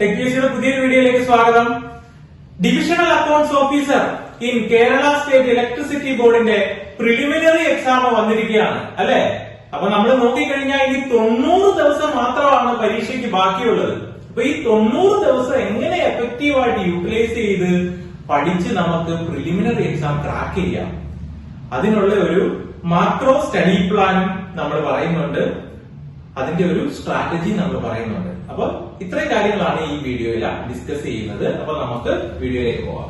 ടെക്നീഷ്യയുടെ പുതിയൊരു വീഡിയോയിലേക്ക് സ്വാഗതം. Divisional accounts officer in Kerala state electricity ബോർഡിന്റെ പ്രിലിമിനറി എക്സാം വന്നിരിക്കുകയാണ് അല്ലെ? അപ്പൊ നമ്മൾ നോക്കിക്കഴിഞ്ഞാൽ ഇനി തൊണ്ണൂറ് ദിവസം മാത്രമാണ് പരീക്ഷയ്ക്ക് ബാക്കിയുള്ളത്. അപ്പൊ ഈ തൊണ്ണൂറ് ദിവസം എങ്ങനെ എഫക്റ്റീവായിട്ട് യൂട്ടിലൈസ് ചെയ്ത് പഠിച്ച് നമുക്ക് പ്രിലിമിനറി എക്സാം ട്രാക്ക് ചെയ്യാം? അതിനുള്ള ഒരു മാക്രോ സ്റ്റഡി പ്ലാൻ നമ്മൾ പറയുന്നുണ്ട്. അതിന്റെ ഒരു സ്ട്രാറ്റജി നമ്മൾ പറയുന്നുണ്ട്. അപ്പൊ ഇത്രയും കാര്യങ്ങളാണ് ഈ വീഡിയോയിൽ ഡിസ്കസ് ചെയ്യുന്നത്. അപ്പൊ നമുക്ക് വീഡിയോയിലേക്ക് പോവാം.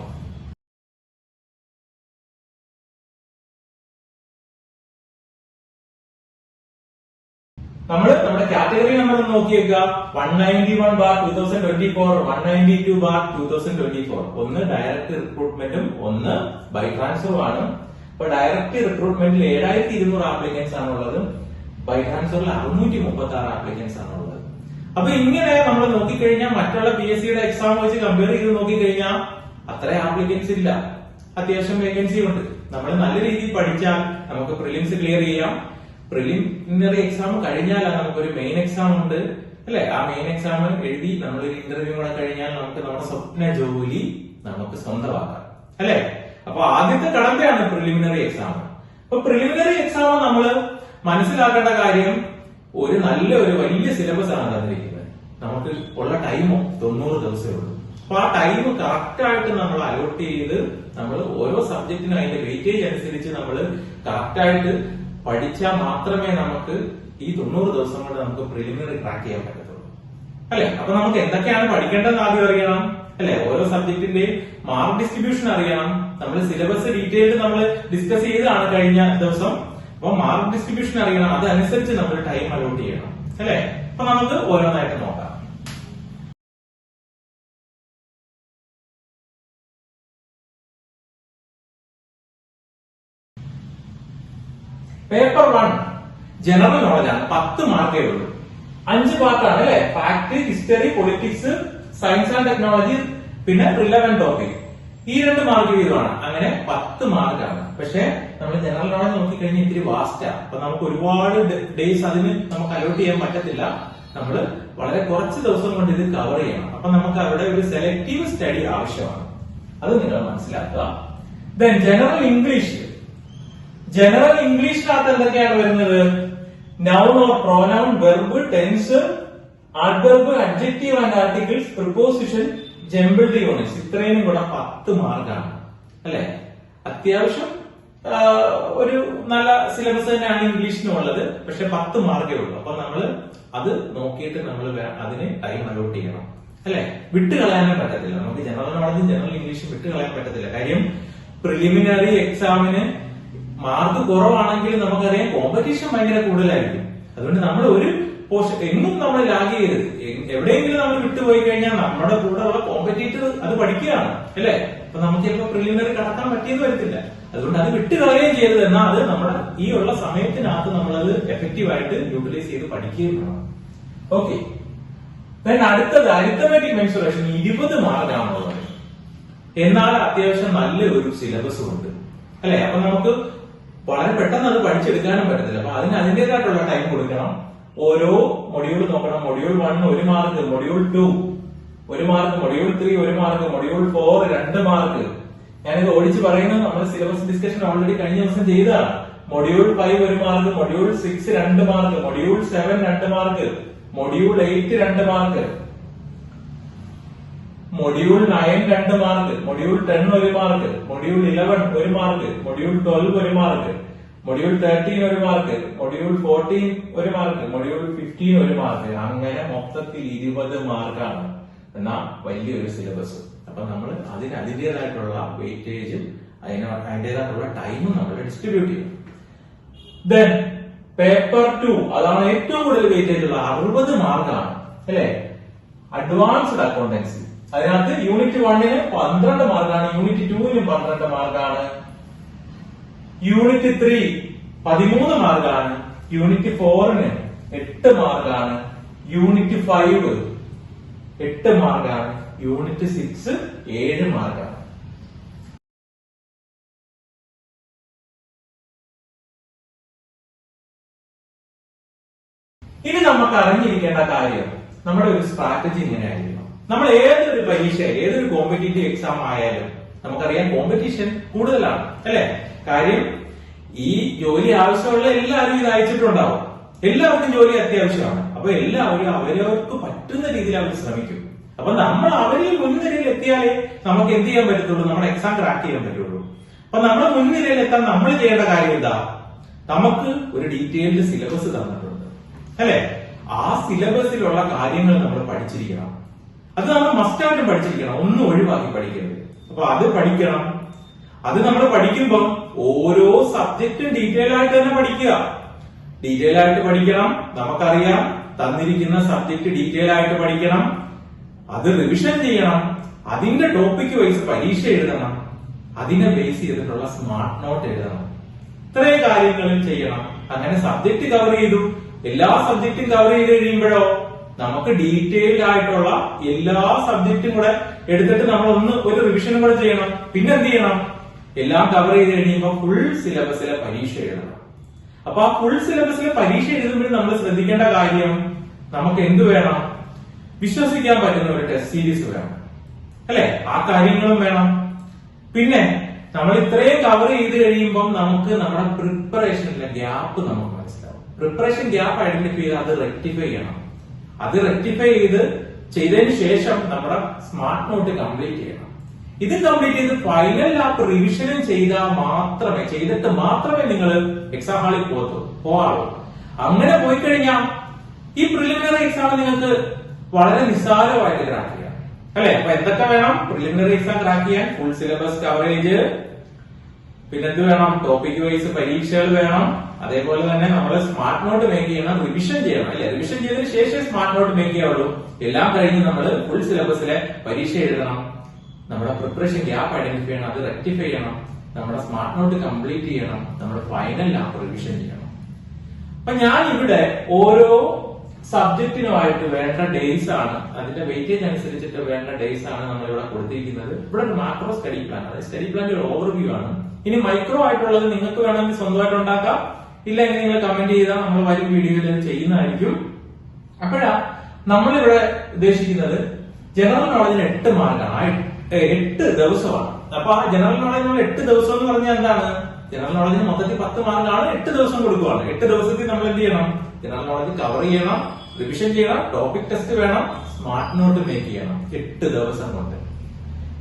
നമ്മൾ നമ്മുടെ category number നോക്കിയേക്കുക one ninety one bar two thousand twenty four one ninety two bar two thousand twenty four ഒന്ന് ഡയറക്റ്റ് റിക്രൂട്ട്മെന്റും ഒന്ന് ബൈ ട്രാൻസ്ഫറും ആണ്. അപ്പൊ ഡയറക്റ്റ് റിക്രൂട്ട്മെന്റിൽ ഏഴായിരത്തി ഇരുന്നൂറ് ആപ്ലിക്കൻസ് ആണുള്ളത് ബൈ ട്രാൻസ്ഫറിൽ അറുന്നൂറ്റി മുപ്പത്തി ആറ് ആപ്ലിക്കൻസ് ആണുള്ളത് അപ്പൊ ഇങ്ങനെ നമ്മൾ നോക്കിക്കഴിഞ്ഞാൽ മറ്റുള്ള പി എസ് സിയുടെ എക്സാം വെച്ച് കമ്പയർ ചെയ്ത് നോക്കിക്കഴിഞ്ഞാൽ അത്ര ആപ്ലിക്കൻസ് ഇല്ല. അത്യാവശ്യം വേക്കൻസി ഉണ്ട്. നമ്മൾ നല്ല രീതിയിൽ പഠിച്ചാൽ നമുക്ക് പ്രിലിംസ് ക്ലിയർ ചെയ്യാം. പ്രിലിമിനറി എക്സാം കഴിഞ്ഞാൽ നമുക്കൊരു മെയിൻ എക്സാം ഉണ്ട്. അല്ലെ? ആ മെയിൻ എക്സാം എഴുതി നമ്മളൊരു ഇന്റർവ്യൂ കൂടെ കഴിഞ്ഞാൽ നമുക്ക് നമ്മുടെ സ്വപ്ന ജോലി നമുക്ക് സ്വന്തമാക്കാം. അല്ലെ? അപ്പൊ ആദ്യത്തെ കടമ്പയാണ് പ്രിലിമിനറി എക്സാം അപ്പൊ പ്രിലിമിനറി എക്സാം നമ്മൾ മനസ്സിലാക്കേണ്ട കാര്യം ഒരു നല്ല ഒരു വലിയ സിലബസ് ആണ് തന്നിരിക്കുന്നത്. നമുക്ക് ഉള്ള ടൈമോ തൊണ്ണൂറ് ദിവസമേ ഉള്ളൂ. അപ്പൊ ആ ടൈം കറക്റ്റ് ആയിട്ട് നമ്മൾ അലോട്ട് ചെയ്ത് നമ്മൾ ഓരോ സബ്ജക്റ്റിനും അതിന്റെ വെയിറ്റേജ് അനുസരിച്ച് നമ്മൾ കറക്റ്റ് ആയിട്ട് പഠിച്ചാൽ മാത്രമേ നമുക്ക് ഈ തൊണ്ണൂറ് ദിവസം കൊണ്ട് നമുക്ക് പ്രിലിമിനറി ട്രാക്ക് ചെയ്യാൻ പറ്റത്തുള്ളൂ. അല്ലെ? അപ്പൊ നമുക്ക് എന്തൊക്കെയാണ് പഠിക്കേണ്ടതെന്ന് ആദ്യം അറിയണം. അല്ലെ? ഓരോ സബ്ജക്റ്റിന്റെയും മാർക്ക് ഡിസ്ട്രിബ്യൂഷൻ അറിയണം. നമ്മൾ സിലബസ് ഡീറ്റെയിൽഡ് നമ്മൾ ഡിസ്കസ് ചെയ്തതാണ് കഴിഞ്ഞ ദിവസം. അപ്പൊ മാർക്ക് ഡിസ്ട്രിബ്യൂഷൻ അറിയണം. അതനുസരിച്ച് നമ്മൾ ടൈം അലോട്ട് ചെയ്യണം. അല്ലെ? അപ്പൊ നമുക്ക് ഓരോന്നായിട്ട് നോക്കാം. പേപ്പർ വൺ ജനറൽ നോളജ് ആണ്. പത്ത് മാർക്കേ ഉള്ളൂ. അഞ്ച് പാർട്ടാണ് അല്ലെ? Fact history politics science and technology പിന്നെ റിലവൻ ടോപ്പിക് ഈ രണ്ട് മാർക്ക് വീതമാണ് അങ്ങനെ പത്ത് മാർക്കാണ് പക്ഷെ നമ്മൾ ജനറൽ നോളജ് നോക്കിക്കഴിഞ്ഞാൽ ഇത്തിരി വാസ്റ്റാ അപ്പൊ നമുക്ക് ഒരുപാട് ഡേയ്സ് അതിന് നമുക്ക് അലോട്ട് ചെയ്യാൻ പറ്റത്തില്ല. നമ്മൾ വളരെ കുറച്ച് ദിവസം കൊണ്ട് ഇത് കവർ ചെയ്യണം. അപ്പൊ നമുക്ക് അവിടെ ഒരു സെലക്റ്റീവ് സ്റ്റഡി ആവശ്യമാണ്. അത് നിങ്ങൾ മനസ്സിലാക്കുക. ദെൻ ജനറൽ ഇംഗ്ലീഷ് ജനറൽ ഇംഗ്ലീഷിനകത്ത് എന്തൊക്കെയാണ് വരുന്നത്? Noun or pronoun verb tense adverb, adjective and articles preposition jumbled units ഇത്രയും കൂടെ പത്ത് മാർക്കാണ്. അല്ലെ? അത്യാവശ്യം ഒരു നല്ല സിലബസ് തന്നെയാണ് ഇംഗ്ലീഷിനുള്ളത് പക്ഷെ പത്ത് മാർക്കേ ഉള്ളൂ. അപ്പൊ നമ്മൾ അത് നോക്കിയിട്ട് നമ്മൾ അതിന് ടൈം അലോട്ട് ചെയ്യണം. അല്ലെ? വിട്ട് കളയാനും പറ്റത്തില്ല. നമുക്ക് ജനറൽ നോളജും ജനറൽ ഇംഗ്ലീഷും വിട്ട് കളയാൻ പറ്റത്തില്ല. കാര്യം പ്രിലിമിനറി എക്സാമിന് മാർക്ക് കുറവാണെങ്കിൽ നമുക്കറിയാം കോമ്പറ്റീഷൻ ഭയങ്കര കൂടുതലായിരിക്കും. അതുകൊണ്ട് നമ്മൾ ഒരു പോർഷൻ എങ്ങും നമ്മൾ ലാഗ് ചെയ്യരുത്. എവിടെയെങ്കിലും നമ്മൾ വിട്ടുപോയി കഴിഞ്ഞാൽ നമ്മുടെ കൂടെ ഉള്ള കോമ്പറ്റീറ്റർ അത് പഠിക്കുകയാണ് അല്ലെ? അപ്പൊ നമുക്ക് ചിലപ്പോൾ പ്രിലിമിനറി കടക്കാൻ പറ്റിയെന്ന് വരത്തില്ല. അതുകൊണ്ട് അത് വിട്ടുകളയുകയും ചെയ്യരുത്. എന്നാൽ അത് നമ്മുടെ ഈ ഉള്ള സമയത്തിനകത്ത് നമ്മൾ അത് എഫക്റ്റീവ് ആയിട്ട് യൂട്ടിലൈസ് ചെയ്ത് പഠിക്കുകയും വേണം. ഓക്കെ അടുത്തത് അരിത്തമെറ്റിക് മെൻസുറേഷൻ ഇരുപത് മാർക്കാണുള്ളത് എന്നാൽ അത്യാവശ്യം നല്ല ഒരു സിലബസും ഉണ്ട്. അല്ലെ? അപ്പൊ നമുക്ക് വളരെ പെട്ടെന്ന് അത് പഠിച്ചെടുക്കാനും പറ്റത്തില്ല. അപ്പൊ അതിന് അതിന്റേതായിട്ടുള്ള ടൈം കൊടുക്കണം. ഓരോ മൊഡ്യൂൾ നോക്കണം. മൊഡ്യൂൾ വൺ ഒരു മാർക്ക് മൊഡ്യൂൾ ടു ഒരു മാർക്ക് മൊഡ്യൂൾ ത്രീ ഒരു മാർക്ക് മൊഡ്യൂൾ ഫോർ രണ്ട് മാർക്ക് ഞാനിത് ഓടിച്ച് പറയുന്നത് നമ്മൾ സിലബസ് ഡിസ്കഷൻ ഓൾറെഡി കഴിഞ്ഞ ദിവസം ചെയ്തതാണ്. മൊഡ്യൂൾ ഫൈവ് ഒരു മാർക്ക് മൊഡ്യൂൾ സിക്സ് രണ്ട് മാർക്ക് മൊഡ്യൂൾ സെവൻ രണ്ട് മാർക്ക് മൊഡ്യൂൾ എയ്റ്റ് രണ്ട് മാർക്ക് മൊഡ്യൂൾ നയൻ രണ്ട് മാർക്ക് മൊഡ്യൂൾ ടെൻ ഒരു മാർക്ക് മൊഡ്യൂൾ ഇലവൻ ഒരു മാർക്ക് മൊഡ്യൂൾ ട്വൽവ് ഒരു മാർക്ക് മൊഡ്യൂൾ തേർട്ടീൻ ഒരു മാർക്ക് മൊഡ്യൂൾ ഫോർട്ടീൻ ഒരു മാർക്ക് മൊഡ്യൂൾ ഫിഫ്റ്റീൻ ഒരു മാർക്ക് അങ്ങനെ മൊത്തത്തിൽ ഇരുപത് മാർക്കാണ് എന്നാ വലിയൊരു സിലബസ് അപ്പൊ നമ്മൾ അതിന് അതിന്റെതായിട്ടുള്ള വെയിറ്റേജും അതിന് അതിന്റെതായിട്ടുള്ള ടൈമും നമ്മൾ ഡിസ്ട്രിബ്യൂട്ട് ചെയ്യും. ദെൻ പേപ്പർ ടു അതാണ് ഏറ്റവും കൂടുതൽ വെയിറ്റേജ് ഉള്ള അറുപത് മാർക്കാണ് അല്ലെ? അഡ്വാൻസ്ഡ് അക്കൗണ്ടൻസി അതിനകത്ത് യൂണിറ്റ് വണ്ണിന് പന്ത്രണ്ട് മാർക്കാണ് യൂണിറ്റ് ടുവിന് പന്ത്രണ്ട് മാർക്കാണ് യൂണിറ്റ് ത്രീ പതിമൂന്ന് മാർക്കാണ് യൂണിറ്റ് ഫോറിന് എട്ട് മാർക്കാണ് യൂണിറ്റ് ഫൈവ് എട്ട് മാർക്കാണ് യൂണിറ്റ് സിക്സ് ഏഴ് മാർക്കാണ് ഇനി നമുക്ക് അറിഞ്ഞിരിക്കേണ്ട കാര്യം നമ്മുടെ ഒരു സ്ട്രാറ്റജി ഇങ്ങനെയായിരിക്കണം. നമ്മൾ ഏതൊരു പരീക്ഷ ഏതൊരു കോമ്പറ്റീറ്റീവ് എക്സാം ആയാലും നമുക്കറിയാം കോമ്പറ്റീഷൻ കൂടുതലാണ് അല്ലെ? കാര്യം ഈ ജോലി ആവശ്യമുള്ള എല്ലാവരും ഇത് അയച്ചിട്ടുണ്ടാവും. എല്ലാവർക്കും ജോലി അത്യാവശ്യമാണ്. അപ്പൊ എല്ലാവരും അവരവർക്ക് പറ്റുന്ന രീതിയിൽ അവർ ശ്രമിക്കും. അപ്പൊ നമ്മൾ അവരിൽ മുൻനിരയിൽ എത്തിയാലേ നമുക്ക് എന്ത് ചെയ്യാൻ പറ്റത്തുള്ളൂ? നമ്മുടെ എക്സാം ക്രാക്ക് ചെയ്യാൻ പറ്റുള്ളൂ. അപ്പൊ നമ്മൾ മുൻനിരയിൽ എത്താൻ നമ്മൾ ചെയ്യേണ്ട കാര്യം എന്താ നമുക്ക് ഒരു ഡീറ്റെയിൽഡ് സിലബസ് തന്നിട്ടുണ്ട്. അല്ലെ? ആ സിലബസിലുള്ള കാര്യങ്ങൾ നമ്മൾ പഠിച്ചിരിക്കണം. അത് നമ്മൾ മസ്റ്റായിട്ടും പഠിച്ചിരിക്കണം. ഒന്നും ഒഴിവാക്കി പഠിക്കരുത്. അപ്പൊ അത് പഠിക്കണം. അത് നമ്മൾ പഠിക്കുമ്പോൾ ഓരോ സബ്ജക്റ്റും ഡീറ്റെയിൽ ആയിട്ട് തന്നെ പഠിക്കുക. ഡീറ്റെയിൽ ആയിട്ട് പഠിക്കണം നമുക്കറിയാം തന്നിരിക്കുന്ന സബ്ജക്ട് ഡീറ്റെയിൽ ആയിട്ട് പഠിക്കണം. അത് റിവിഷൻ ചെയ്യണം. അതിന്റെ ടോപ്പിക് വൈസ് പരീക്ഷ എഴുതണം. അതിനെ ബേസ് ചെയ്തിട്ടുള്ള സ്മാർട്ട് നോട്ട് എഴുതണം. ഇത്രയും കാര്യങ്ങളും ചെയ്യണം. അങ്ങനെ സബ്ജക്ട് കവർ ചെയ്തു. എല്ലാ സബ്ജക്റ്റും കവർ ചെയ്ത് കഴിയുമ്പോഴോ നമുക്ക് ഡീറ്റെയിൽഡ് ആയിട്ടുള്ള എല്ലാ സബ്ജക്റ്റും കൂടെ എടുത്തിട്ട് നമ്മൾ ഒന്ന് ഒരു റിവിഷനും കൂടെ ചെയ്യണം. പിന്നെ എന്ത് ചെയ്യണം? എല്ലാം കവർ ചെയ്ത് കഴിയുമ്പോൾ ഫുൾ സിലബസിലെ പരീക്ഷ എഴുതണം. അപ്പൊ ആ ഫുൾ സിലബസിലെ പരീക്ഷ എഴുതുമ്പോൾ നമ്മൾ ശ്രദ്ധിക്കേണ്ട കാര്യം നമുക്ക് എന്ത് വേണം? വിശ്വസിക്കാൻ പറ്റുന്ന ഒരു ടെസ്റ്റ് സീരീസ് വേണം. അല്ലെ? ആ കാര്യങ്ങളും വേണം. പിന്നെ നമ്മൾ ഇത്രയും കവർ ചെയ്ത് കഴിയുമ്പോൾ നമുക്ക് നമ്മുടെ പ്രിപ്പറേഷനിലെ ഗ്യാപ്പ് നമുക്ക് മനസ്സിലാവും. പ്രിപ്പറേഷൻ ഗ്യാപ്പ് ഐഡന്റിഫൈ ചെയ്ത് അത് റെക്ടിഫൈ ചെയ്യണം. അത് റെക്ടിഫൈ ചെയ്ത് ചെയ്തതിന് ശേഷം നമ്മുടെ സ്മാർട്ട് നോട്ട് കംപ്ലീറ്റ് ചെയ്യണം. ഇത് കംപ്ലീറ്റ് ചെയ്ത് ഫൈനൽ ലാപ്പ് റിവിഷനും ചെയ്താൽ മാത്രമേ ചെയ്തിട്ട് മാത്രമേ നിങ്ങൾ എക്സാം ഹാളിൽ പോകത്തു പോകാറുള്ളൂ. അങ്ങനെ പോയി കഴിഞ്ഞാൽ ഈ പ്രിലിമിനറി എക്സാം നിങ്ങൾക്ക് വളരെ നിസ്സാരമായിട്ട് ക്രാക്ക് ചെയ്യാം. അല്ലെ? അപ്പൊ എന്തൊക്കെ വേണം? പ്രിലിമിനറി എക്സാം ക്രാക്ക് ചെയ്യാൻ ഫുൾ സിലബസ് കവറേജ് പിന്നെ എന്ത് വേണം? ടോപ്പിക് വൈസ് പരീക്ഷകൾ വേണം. അതേപോലെ തന്നെ നമ്മൾ സ്മാർട്ട് നോട്ട് മേക്ക് ചെയ്യണം റിവിഷൻ ചെയ്യണം. അല്ലെ? റിവിഷൻ ചെയ്തതിന് ശേഷം സ്മാർട്ട് നോട്ട് മേക്ക് ചെയ്യാവുള്ളൂ. എല്ലാം കഴിഞ്ഞ് നമ്മൾ ഫുൾ സിലബസിലെ പരീക്ഷ എഴുതണം. നമ്മുടെ പ്രിപ്പറേഷൻ ഗ്യാപ്പ് ഐഡന്റിഫൈ ചെയ്യണം അത് റെക്ടിഫൈ ചെയ്യണം നമ്മുടെ സ്മാർട്ട് നോട്ട് കംപ്ലീറ്റ് ചെയ്യണം നമ്മുടെ ഫൈനൽ ലാബ് റിവിഷൻ ചെയ്യണം. അപ്പൊ ഞാൻ ഇവിടെ ഓരോ സബ്ജക്റ്റിനുമായിട്ട് വേണ്ട ഡേയ്സ് ആണ് അതിന്റെ വെയിറ്റേജ് അനുസരിച്ചിട്ട് വേണ്ട ഡേയ്സ് ആണ് നമ്മൾ ഇവിടെ കൊടുത്തിരിക്കുന്നത്. ഇവിടെ ഒരു മാക്രോ സ്റ്റഡി പ്ലാൻ അതായത് സ്റ്റഡി പ്ലാന്റെ ഒരു ഓവർവ്യൂ ആണ്. ഇനി മൈക്രോ ആയിട്ടുള്ളത് നിങ്ങൾക്ക് വേണമെങ്കിൽ സ്വന്തമായിട്ട് ഉണ്ടാക്കാം. ഇല്ലെങ്കിൽ നിങ്ങൾ കമന്റ് ചെയ്താൽ നമ്മൾ വരും വീഡിയോയിൽ ചെയ്യുന്നതായിരിക്കും. അപ്പോഴാ നമ്മളിവിടെ ഉദ്ദേശിക്കുന്നത് ജനറൽ നോളജിന് എട്ട് മാർക്കാണ് ആ എട്ട് ദിവസമാണ്. അപ്പൊ ആ ജനറൽ നോളജിനുള്ള എട്ട് ദിവസം എന്ന് പറഞ്ഞാൽ എന്താണ്? ജനറൽ നോളജിന് മൊത്തത്തിൽ പത്ത് മാർക്കാണ് എട്ട് ദിവസം കൊടുക്കുവാണ്. എട്ട് ദിവസത്തിൽ നമ്മൾ എന്ത് ചെയ്യണം? ജനറൽ നോളജ് കവർ ചെയ്യണം റിവിഷൻ ചെയ്യണം ടോപ്പിക് ടെസ്റ്റ് വേണം സ്മാർട്ട് നോട്ട് മേക്ക് ചെയ്യണം. എട്ട് ദിവസം കൊണ്ട്.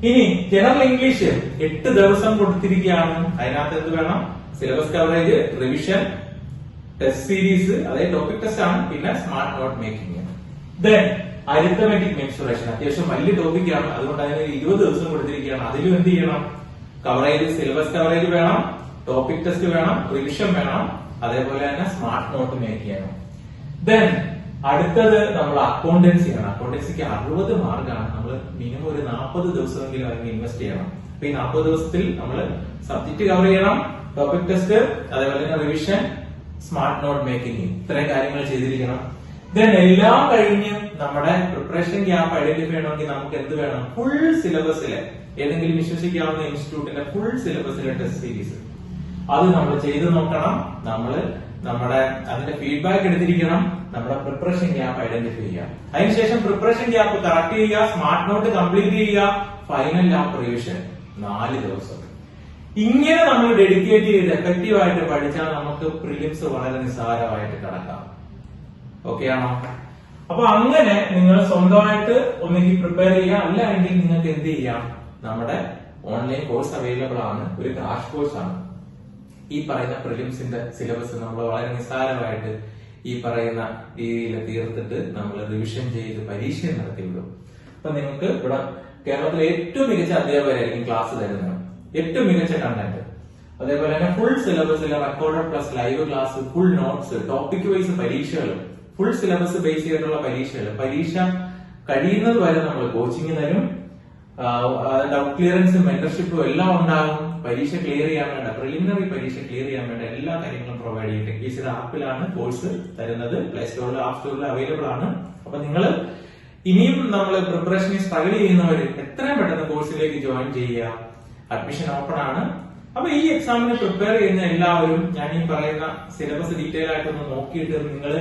ഇനി ജനറൽ ഇംഗ്ലീഷ് എട്ട് ദിവസം കൊടുത്തിരിക്കുകയാണ്. അതിനകത്ത് എന്ത് വേണം? Syllabus coverage revision test series അതായത് ടോപ്പിക് ടെസ്റ്റ് ആണ്. പിന്നെ smart note making then arithmetic mensuration. അത്യാവശ്യം വലിയ ടോപ്പിക് ആണ് അതുകൊണ്ട് അതിന് ഇരുപത് ദിവസം കൊടുത്തിരിക്കുകയാണ്. അതിലും എന്ത് ചെയ്യണം? കവറേജ് സിലബസ് കവറേജ് വേണം ടോപ്പിക് ടെസ്റ്റ് വേണം റിവിഷൻ വേണം. അതേപോലെ തന്നെ സ്മാർട്ട് നോട്ട് മേക്ക് ചെയ്യണം. ദെൻ അടുത്തത് നമ്മൾ അക്കൗണ്ടൻസി ആണ്. അക്കൗണ്ടൻസിക്ക് അറുപത് മാർക്കാണ്. നമ്മൾ മിനിമം ഒരു നാൽപ്പത് ദിവസമെങ്കിലും അതിന് ഇൻവെസ്റ്റ് ചെയ്യണം. അപ്പൊ ഈ നാൽപ്പത് ദിവസത്തിൽ നമ്മൾ സബ്ജക്ട് കവർ ചെയ്യണം ടോപ്പിക് ടെസ്റ്റ് അതേപോലെ തന്നെ റിവിഷൻ സ്മാർട്ട് നോട്ട് മേക്കിംഗ് ഇത്രയും കാര്യങ്ങൾ ചെയ്തിരിക്കണം. ദെൻ എല്ലാം കഴിഞ്ഞ് നമ്മുടെ പ്രിപ്പറേഷൻ ഗ്യാപ്പ് ഐഡന്റിഫൈ ചെയ്യണമെങ്കിൽ നമുക്ക് എന്ത് വേണം? ഫുൾ സിലബസിലെ ഏതെങ്കിലും വിശ്വസിക്കാവുന്ന ഇൻസ്റ്റിറ്റ്യൂട്ടിന്റെ ഫുൾ സിലബസിലെ ടെസ്റ്റ് സീരീസ് അത് നമ്മൾ ചെയ്തു നോക്കണം. നമ്മൾ നമ്മുടെ അതിന്റെ ഫീഡ്ബാക്ക് എടുത്തിരിക്കണം. നമ്മുടെ പ്രിപ്പറേഷൻ ഗ്യാപ്പ് ഐഡന്റിഫൈ ചെയ്യുക അതിനുശേഷം പ്രിപ്പറേഷൻ ഗ്യാപ്പ് കറക്റ്റ് ചെയ്യുക സ്മാർട്ട് നോട്ട് കംപ്ലീറ്റ് ചെയ്യുക ഫൈനൽ ലാപ്പ് റിവിഷൻ നാല് ദിവസം. ഇങ്ങനെ നമ്മൾ ഡെഡിക്കേറ്റ് ചെയ്ത് എഫക്റ്റീവ് ആയിട്ട് പഠിച്ചാൽ നമുക്ക് പ്രിലിംസ് വളരെ നിസ്സാരമായിട്ട് കടക്കാം ഓക്കെ ആണോ അപ്പൊ അങ്ങനെ നിങ്ങൾ സ്വന്തമായിട്ട് ഒന്നെങ്കിൽ പ്രിപ്പയർ ചെയ്യുക അല്ലെങ്കിൽ നിങ്ങൾക്ക് എന്ത് ചെയ്യാം? നമ്മുടെ ഓൺലൈൻ കോഴ്സ് അവൈലബിൾ ആണ് ഒരു ക്രാഷ് കോഴ്സ് ആണ്. ഈ പറയുന്ന പ്രിലിംസിന്റെ സിലബസ് നമ്മൾ വളരെ നിസ്സാരമായിട്ട് ഈ പറയുന്ന രീതിയിൽ തീർത്തിട്ട് നമ്മൾ റിവിഷൻ ചെയ്ത് പരീക്ഷ നടത്തി വിടും. അപ്പൊ നിങ്ങൾക്ക് ഇവിടെ കേരളത്തിലെ ഏറ്റവും മികച്ച അധ്യാപകരായിരിക്കും ക്ലാസ് തരുന്നത്. ഏറ്റവും മികച്ച കണ്ടന്റ് അതേപോലെ തന്നെ full സിലബസിലെ recorded plus live class full notes topic wise പരീക്ഷകൾ ഫുൾ സിലബസ് ബേസ് ചെയ്തിട്ടുള്ള പരീക്ഷകൾ പരീക്ഷ കഴിയുന്നത് വരെ നമ്മൾ കോച്ചിങ് തരും ഡൗട്ട് ക്ലിയറൻസും മെന്റർഷിപ്പും എല്ലാം ഉണ്ടാകും പരീക്ഷ ക്ലിയർ ചെയ്യാൻ വേണ്ട. പ്രിലിമിനറി പരീക്ഷ ക്ലിയർ ചെയ്യാൻ വേണ്ട. എല്ലാ കാര്യങ്ങളും പ്രൊവൈഡ് ചെയ്യും. ടെക്കീസിന്റെ ആപ്പിലാണ് കോഴ്സ് തരുന്നത്. പ്ലേ സ്റ്റോറിൽ ആപ്പ് സ്റ്റോറിൽ അവൈലബിൾ ആണ്. അപ്പൊ നിങ്ങൾ ഇനിയും നമ്മൾ പ്രിപ്പറേഷനിൽ സ്ട്രഗിൾ ചെയ്യുന്നവർ എത്രയും പെട്ടെന്ന് കോഴ്സിലേക്ക് ജോയിൻ ചെയ്യുക. അഡ്മിഷൻ ഓപ്പൺ ആണ്. അപ്പൊ ഈ എക്സാമിന് പ്രിപ്പയർ ചെയ്യുന്ന എല്ലാവരും ഞാൻ ഈ പറയുന്ന സിലബസ് ഡീറ്റെയിൽ ആയിട്ടൊന്ന് നോക്കിയിട്ട് നിങ്ങൾ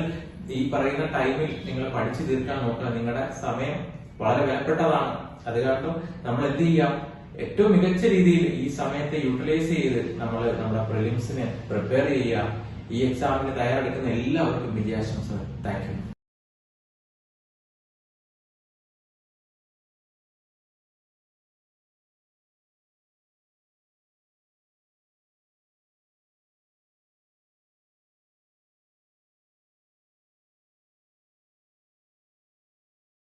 ഈ പറയുന്ന ടൈമിൽ നിങ്ങൾ പഠിച്ചു തീർക്കാൻ നോക്കുക. നിങ്ങളുടെ സമയം വളരെ വിലപ്പെട്ടതാണ്. അത് കാരണം നമ്മൾ എന്ത് ചെയ്യാം? ഏറ്റവും മികച്ച രീതിയിൽ ഈ സമയത്തെ യൂട്ടിലൈസ് ചെയ്ത് നമ്മൾ നമ്മുടെ പ്രിലിംസിനെ പ്രിപ്പയർ ചെയ്യുക. ഈ എക്സാമിന് തയ്യാറെടുക്കുന്ന എല്ലാവർക്കും വിജയാശംസകൾ താങ്ക് യു